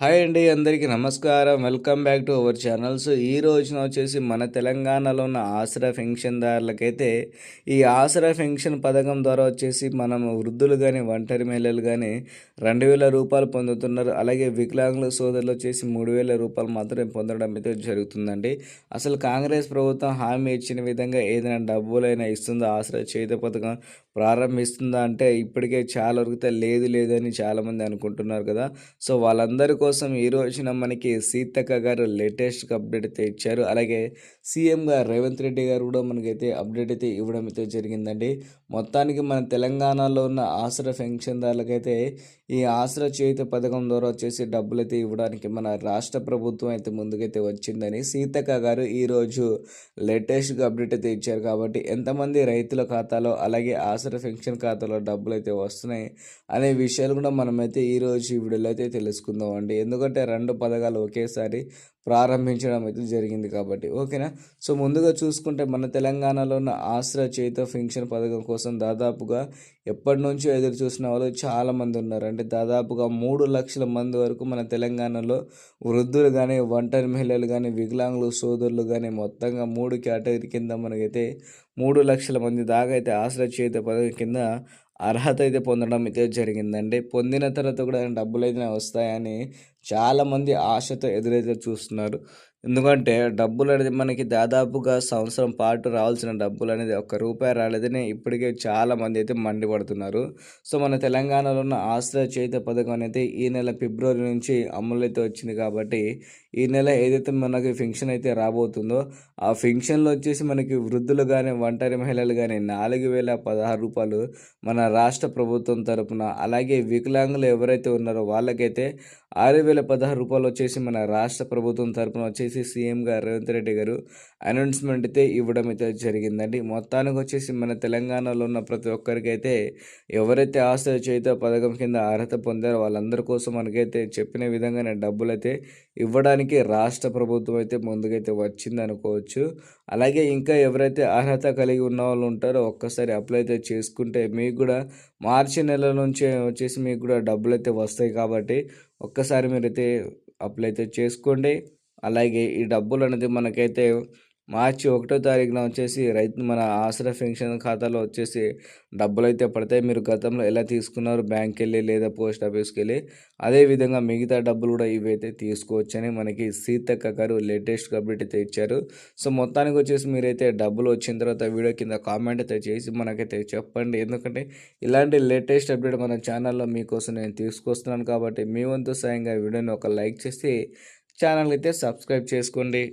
Hi అండి అందరికీ నమస్కారం. Welcome back to our channel. So ఈ రోజున వచ్చేసి మన తెలంగాణలో ఉన్న ఆసరా పెన్షన్దారులకైతే ఈ ఆసరా పెన్షన్ పథకం ద్వారా వచ్చేసి మనం వృద్ధులు కానీ ఒంటరి మహిళలు కానీ రెండు వేల రూపాయలు పొందుతున్నారు. అలాగే వికలాంగుల సోదరులు వచ్చేసి మూడు వేల రూపాయలు మాత్రమే పొందడం అయితే జరుగుతుందండి. అసలు కాంగ్రెస్ ప్రభుత్వం హామీ ఇచ్చిన విధంగా ఏదైనా డబ్బులైనా ఇస్తుందో? ఆసరా చేత పథకం ప్రారంభిస్తుందా? అంటే ఇప్పటికే చాలా వరకు లేదు లేదని చాలామంది అనుకుంటున్నారు కదా. సో వాళ్ళందరికీ కోసం ఈ రోజున మనకి సీతక్క గారు లేటెస్ట్ అప్డేట్ అయితే ఇచ్చారు. అలాగే సీఎంగా రేవంత్ రెడ్డి గారు కూడా మనకైతే అప్డేట్ అయితే ఇవ్వడం అయితే జరిగిందండి. మొత్తానికి మన తెలంగాణలో ఉన్న ఆసరా పెన్షన్దారులకైతే ఈ ఆసరా చేయుత పథకం ద్వారా వచ్చేసి డబ్బులు అయితే ఇవ్వడానికి మన రాష్ట్ర ప్రభుత్వం అయితే ముందుకైతే వచ్చిందని సీతక్క గారు ఈరోజు లేటెస్ట్గా అప్డేట్ అయితే ఇచ్చారు కాబట్టి ఎంతమంది రైతుల ఖాతాలో అలాగే ఆసరా పెన్షన్ ఖాతాలో డబ్బులు అయితే వస్తున్నాయి అనే విషయాలు కూడా మనమైతే ఈరోజు ఈ వీడియోలో అయితే తెలుసుకుందాం అండి ఎందుకంటే రెండు పథకాలు ఒకేసారి ప్రారంభించడం అయితే జరిగింది కాబట్టి. ఓకేనా? సో ముందుగా చూసుకుంటే మన తెలంగాణలో ఉన్న ఆశ్రయ చేత పెన్షన్ పథకం కోసం దాదాపుగా ఎప్పటి నుంచో ఎదురు చూసిన వాళ్ళు చాలామంది ఉన్నారు. అంటే దాదాపుగా మూడు లక్షల మంది వరకు మన తెలంగాణలో వృద్ధులు కానీ ఒంటరి మహిళలు కానీ వికలాంగులు సోదరులు కానీ మొత్తంగా మూడు కేటగిరీ కింద మనకైతే మూడు లక్షల మంది దాకా అయితే ఆశ్రయ చేత పథకం కింద అర్హత అయితే పొందడం అయితే జరిగిందండి. పొందిన తర్వాత కూడా డబ్బులు అయితే వస్తాయని చాలామంది ఆశతో ఎదురైతే చూస్తున్నారు. ఎందుకంటే డబ్బులు అనేది మనకి దాదాపుగా సంవత్సరం పాటు రావాల్సిన డబ్బులు అనేది ఒక్క రూపాయి రాలేదని ఇప్పటికే చాలామంది అయితే మండిపడుతున్నారు. సో మన తెలంగాణలో ఉన్న ఆశ్రయ చేత పథకం అనేది ఈ నెల ఫిబ్రవరి నుంచి అమలు అయితే వచ్చింది కాబట్టి ఈ నెల ఏదైతే మనకి ఫింక్షన్ అయితే రాబోతుందో ఆ ఫింక్షన్లో వచ్చేసి మనకి వృద్ధులు కానీ ఒంటరి మహిళలు కానీ నాలుగు వేల పదహారు రూపాయలు మన రాష్ట్ర ప్రభుత్వం తరపున అలాగే వికలాంగులు ఎవరైతే ఉన్నారో వాళ్ళకైతే ఆరు వేల పదహారు రూపాయలు వచ్చేసి మన రాష్ట్ర ప్రభుత్వం తరపున వచ్చేసి సీఎంగా గారు రేవంత్ రెడ్డి గారు అనౌన్స్మెంట్ అయితే ఇవ్వడం అయితే జరిగిందండి. మొత్తానికి వచ్చేసి మన తెలంగాణలో ఉన్న ప్రతి ఒక్కరికి అయితే ఎవరైతే ఆశ్రయ చేత పథకం కింద అర్హత పొందారో వాళ్ళందరి కోసం మనకైతే చెప్పిన విధంగానే డబ్బులు అయితే ఇవ్వడానికి రాష్ట్ర ప్రభుత్వం అయితే ముందుకైతే వచ్చింది అనుకోవచ్చు. అలాగే ఇంకా ఎవరైతే అర్హత కలిగి ఉన్న వాళ్ళు ఉంటారో ఒక్కసారి అప్లై అయితే చేసుకుంటే మీకు కూడా మార్చి నెల నుంచి వచ్చేసి మీకు కూడా డబ్బులు అయితే వస్తాయి కాబట్టి ఒక్కసారి మీరైతే అప్లై అయితే చేసుకోండి. అలాగే ఈ డబ్బులు అనేది మనకైతే మార్చి ఒకటో తారీఖున వచ్చేసి రైతు మన ఆసరా పెన్షన్ ఖాతాలో వచ్చేసి డబ్బులు అయితే పడతాయి. మీరు గతంలో ఎలా తీసుకున్నారు? బ్యాంక్కి వెళ్ళి లేదా పోస్ట్ ఆఫీస్కి వెళ్ళి అదేవిధంగా మిగతా డబ్బులు కూడా ఇవైతే తీసుకోవచ్చని మనకి సీతక్క గారు లేటెస్ట్ అప్డేట్ అయితే ఇచ్చారు. సో మొత్తానికి వచ్చేసి మీరైతే డబ్బులు వచ్చిన తర్వాత వీడియో కింద కామెంట్ అయితే చేసి మనకైతే చెప్పండి. ఎందుకంటే ఇలాంటి లేటెస్ట్ అప్డేట్ మన ఛానల్లో మీకోసం నేను తీసుకొస్తున్నాను కాబట్టి మీ వంతు సాయంగా వీడియోని ఒక లైక్ చేసి ఛానల్ అయితే సబ్స్క్రైబ్ చేసుకోండి.